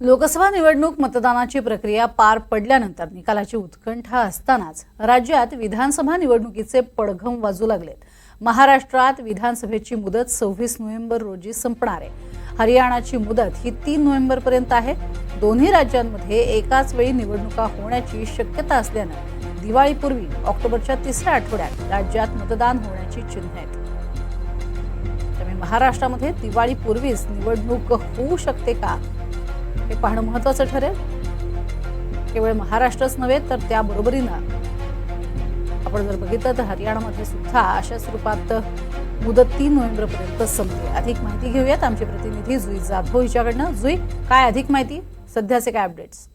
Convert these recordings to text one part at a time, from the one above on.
लोकसभा निवडणूक मतदानाची प्रक्रिया पार पडल्यानंतर निकालाची उत्कंठा असतानाच राज्यात विधानसभा निवडणुकीचे पडघम वाजू लागलेत. महाराष्ट्रात विधानसभेची मुदत सव्वीस नोव्हेंबर रोजी संपणार आहे. हरियाणाची मुदत ही तीन नोव्हेंबर पर्यंत आहे. दोन्ही राज्यांमध्ये एकाच वेळी निवडणुका होण्याची शक्यता असल्यानं दिवाळीपूर्वी ऑक्टोबरच्या तिसऱ्या आठवड्यात राज्यात मतदान होण्याची चिन्ह आहेत. त्यामुळे महाराष्ट्रामध्ये दिवाळीपूर्वीच निवडणूक होऊ शकते का? हे पाहणं महत्वाचं ठरेल. केवळ महाराष्ट्रच नव्हे तर त्याबरोबरीनं आपण जर बघितलं तर हरियाणामध्ये सुद्धा अशा स्वरूपात मुदत तीन नोव्हेंबरपर्यंत संपते अधिक माहिती घेऊयात. आमचे प्रतिनिधी जुई जाधव हिच्याकडनं. जुई काय अधिक माहिती? सध्याचे काय अपडेट्स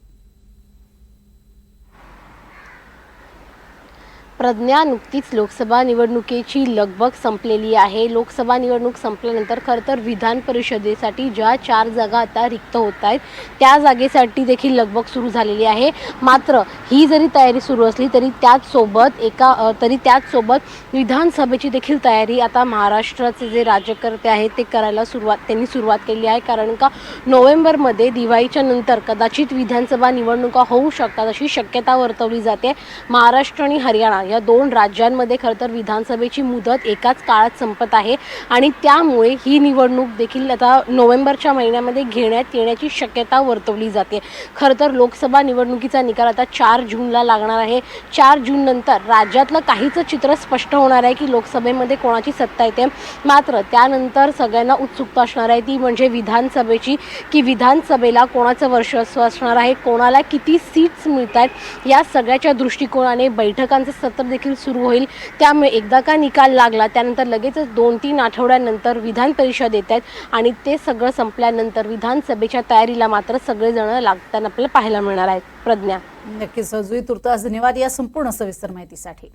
प्रज्ञा नुकतीच लोकसभा निवडणुकीची लगबग संपलेली आहे. लोकसभा निवडणूक संपल्यानंतर खरं तर विधान परिषदेसाठी ज्या चार जागा आता रिक्त होत आहेत त्या जागेसाठी देखील लगबग सुरू झालेली आहे. मात्र ही जरी तयारी सुरू असली तरी त्याचसोबत एका तरी त्याचसोबत विधानसभेची देखील तयारी आता महाराष्ट्राचे जे राज्यकर्ते आहेत ते करायला सुरुवात त्यांनी सुरुवात केली आहे. कारण का नोव्हेंबरमध्ये दिवाळीच्या नंतर कदाचित विधानसभा निवडणुका होऊ शकतात अशी शक्यता वर्तवली जाते. महाराष्ट्र आणि हरियाणा या दोन राज्यांमध्ये खरं तर विधानसभेची मुदत एकाच काळात संपत आहे आणि त्यामुळे ही निवडणूक देखील आता नोव्हेंबरच्या महिन्यामध्ये घेण्यात येण्याची शक्यता वर्तवली जाते. खरं तर लोकसभा निवडणुकीचा निकाल आता चार जूनला लागणार आहे. चार जून नंतर राज्यातलं काहीचं चित्र स्पष्ट होणार आहे की लोकसभेमध्ये कोणाची सत्ता येते. मात्र त्यानंतर सगळ्यांना उत्सुकता असणार आहे. ती म्हणजे विधानसभेची की विधानसभेला कोणाचं वर्चस्व असणार आहे? कोणाला किती सीट्स मिळत आहेत या सगळ्याच्या दृष्टिकोनाने बैठकांचं सत्र देखील सुरू होईल. त्यामुळे एकदा का निकाल लागला त्यानंतर लगेचच दोन तीन आठवड्यानंतर विधान परिषद येत आहेत आणि ते सगळं संपल्यानंतर विधानसभेच्या तयारीला मात्र सगळेजण लागताना आपल्याला पाहायला मिळणार आहेत. प्रज्ञा. नक्कीच जुई तुर्तास धन्यवाद या संपूर्ण सविस्तर माहितीसाठी.